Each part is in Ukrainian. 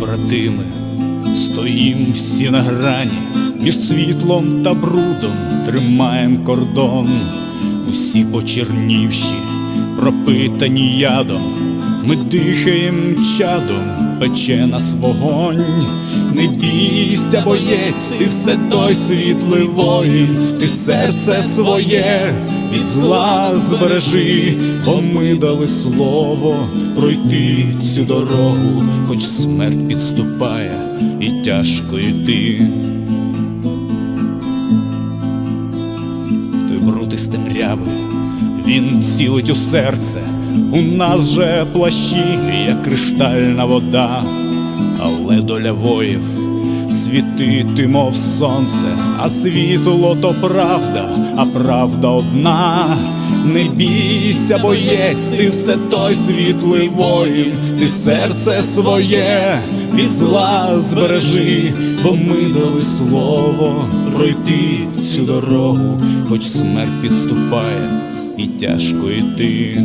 побратими, стоїм всі на грані, між світлом та брудом тримаєм кордон, усі почернівші, пропитані ядом, ми дихаєм чадом, пече нас вогонь. Не бійся, боєць, ти все той світлий воїн, ти серце своє від зла збережи, бо ми дали слово пройти цю дорогу, хоч смерть підступає і тяжко йти. Той бруд із темряви, він цілить у серце, у нас же плащі, як криштальна вода, але доля воїв світити, мов сонце, а світло то правда, а правда одна. Не бійся, боєць, ти все той світлий воїн, ти серце своє від зла збережи, бо ми дали слово пройти цю дорогу, хоч смерть підступає і тяжко йти.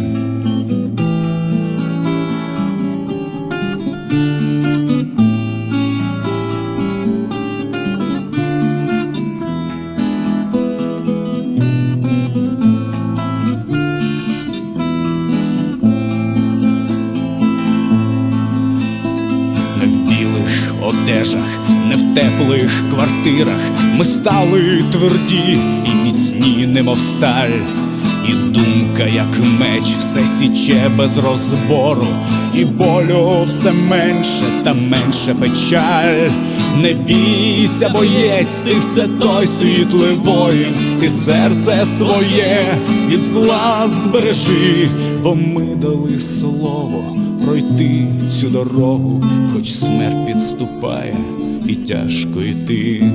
Одежах, не в теплих квартирах. Ми стали тверді і міцні, немов сталь. І думка, як меч, все січе без розбору, і болю все менше та менше печаль. Не бійся, боєць, ти все той світлий воїн, ти серце своє від зла збережи, бо ми дали слово пройти цю дорогу, хоч смерть підступає і тяжко йти.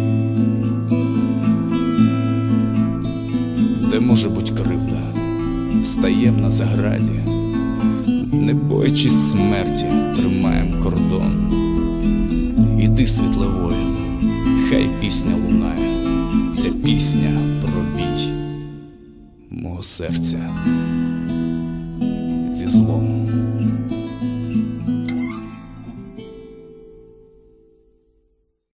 Де може буть кривда, встаєм на заграді, не боячись смерті, тримаєм кордон. Іди, світле воїн, хай пісня лунає, ця пісня про бій мого серця зі злом.